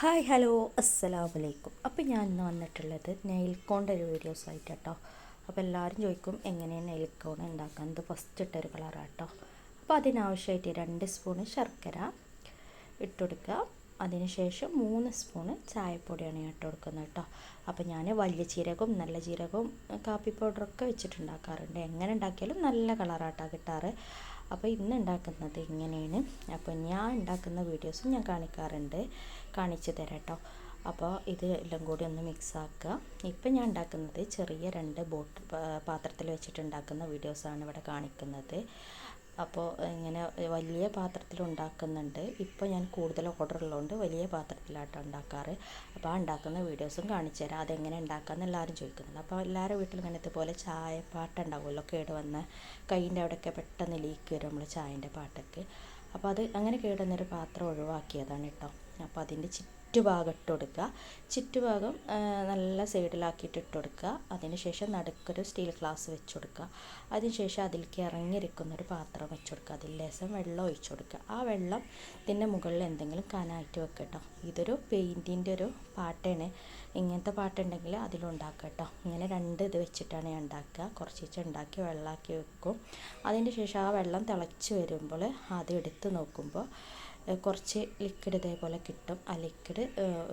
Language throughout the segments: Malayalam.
ഹായ് ഹലോ അസ്സലാമു അലൈക്കും അപ്പോൾ ഞാൻ ഇന്ന് വന്നിട്ടുള്ളത് നെയിൽ കോണിന്റെ ഒരു വീഡിയോസ് ആയിട്ട് കേട്ടോ അപ്പോൾ എല്ലാവരും ചോദിക്കും എങ്ങനെയാണ് നെയിൽ കോൺ ഉണ്ടാക്കുന്നത് ഫസ്റ്റ് ഇട്ടൊരു കളറാണ് കേട്ടോ അപ്പോൾ അതിനാവശ്യമായിട്ട് രണ്ട് സ്പൂണ് ശർക്കര ഇട്ട് കൊടുക്കുക അതിനുശേഷം മൂന്ന് സ്പൂണ് ചായപ്പൊടിയാണ് ഇട്ട് കൊടുക്കുന്നത് കേട്ടോ. അപ്പോൾ ഞാൻ വലിയ ജീരകവും നല്ല ജീരകവും കാപ്പി പൗഡറൊക്കെ വെച്ചിട്ടുണ്ടാക്കാറുണ്ട്. എങ്ങനെ ഉണ്ടാക്കിയാലും നല്ല കളറാട്ടാണ് കിട്ടാറ്. അപ്പോൾ ഇന്ന് ഉണ്ടാക്കുന്നത് ഇങ്ങനെയാണ്. അപ്പോൾ ഞാൻ ഉണ്ടാക്കുന്ന വീഡിയോസും ഞാൻ കാണിക്കാറുണ്ട്. കാണിച്ചു തരാം കേട്ടോ അപ്പോൾ ഇത് എല്ലാം കൂടി ഒന്ന് മിക്സ് ആക്കുക. ഇപ്പം ഞാൻ ഉണ്ടാക്കുന്നത് ചെറിയ രണ്ട് ബോട്ട് പാത്രത്തിൽ വെച്ചിട്ട് ഉണ്ടാക്കുന്ന വീഡിയോസാണ് ഇവിടെ കാണിക്കുന്നത്. അപ്പോൾ ഇങ്ങനെ വലിയ പാത്രത്തിൽ ഉണ്ടാക്കുന്നുണ്ട്. ഇപ്പോൾ ഞാൻ കൂടുതൽ ഓർഡർ ഉള്ളതുകൊണ്ട് വലിയ പാത്രത്തിലാട്ടോ ഉണ്ടാക്കാറ്. അപ്പോൾ ആ ഉണ്ടാക്കുന്ന വീഡിയോസും കാണിച്ചു തരാം. അതെങ്ങനെ ഉണ്ടാക്കാമെന്ന് എല്ലാവരും ചോദിക്കുന്നുണ്ട്. അപ്പോൾ എല്ലാവരും വീട്ടിലും ഇങ്ങനെ ഇതുപോലെ ചായപ്പാട്ട ഉണ്ടാവുമല്ലോ കേട് വന്ന് കൈയിന്റെ അവിടെയൊക്കെ പെട്ടെന്ന് ലീക്ക് വരും നമ്മൾ ചായന്റെ പാട്ടൊക്കെ. അപ്പോൾ അത് അങ്ങനെ കേടുന്നൊരു പാത്രം ഒഴിവാക്കിയതാണ് കേട്ടോ. അപ്പോൾ അതിന്റെ ചുറ്റുഭാഗം ഇട്ടുകൊടുക്കുക ചുറ്റുഭാഗം നല്ല സൈഡിലാക്കിയിട്ട് ഇട്ട് കൊടുക്കുക. അതിനുശേഷം നടുക്കൊരു സ്റ്റീൽ ഗ്ലാസ് വെച്ച് കൊടുക്കുക. അതിനുശേഷം അതിലേക്ക് ഇറങ്ങിയിരിക്കുന്ന ഒരു പാത്രം വെച്ച് കൊടുക്കുക. അതിൽ ലേശം വെള്ളം ഒഴിച്ച് കൊടുക്കുക. ആ വെള്ളം ഇതിന്റെ മുകളിൽ എന്തെങ്കിലും കനായിട്ട് വെക്കുക കേട്ടോ ഇതൊരു പെയിന്റിന്റെ ഒരു പാട്ടാണ്. ഇങ്ങനത്തെ പാട്ടുണ്ടെങ്കിൽ അതിലുണ്ടാക്കുക കേട്ടോ ഇങ്ങനെ രണ്ട് ഇത് വെച്ചിട്ടാണ് ഞാൻ ഉണ്ടാക്കുക. കുറച്ച് ഉണ്ടാക്കി വെള്ളമാക്കി വെക്കും. അതിന് ശേഷം ആ വെള്ളം തിളച്ച് വരുമ്പോൾ അത് എടുത്ത് നോക്കുമ്പോൾ കുറച്ച് ലിക്വിഡ് ഇതേപോലെ കിട്ടും. ആ ലിക്വിഡ്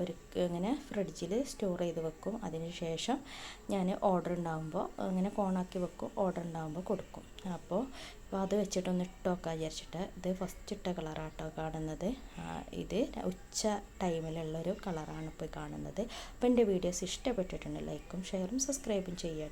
ഒരു ഇങ്ങനെ ഫ്രിഡ്ജിൽ സ്റ്റോർ ചെയ്ത് വെക്കും. അതിന് ശേഷം ഞാൻ ഓർഡർ ഉണ്ടാകുമ്പോൾ ഇങ്ങനെ കോണാക്കി വെക്കും. ഓർഡർ ഉണ്ടാകുമ്പോൾ കൊടുക്കും. അപ്പോൾ അപ്പോൾ അത് വെച്ചിട്ടൊന്ന് ഇട്ട് നോക്കാൻ വിചാരിച്ചിട്ട്. ഇത് ഫസ്റ്റ് ഇട്ട കളറാട്ടോ കാണുന്നത്. ഇത് ഉച്ച ടൈമിലുള്ളൊരു കളറാണ് ഇപ്പോൾ കാണുന്നത്. അപ്പോൾ എന്റെ വീഡിയോസ് ഇഷ്ടപ്പെട്ടിട്ടുണ്ട് ലൈക്കും ഷെയറും സബ്സ്ക്രൈബും ചെയ്യാം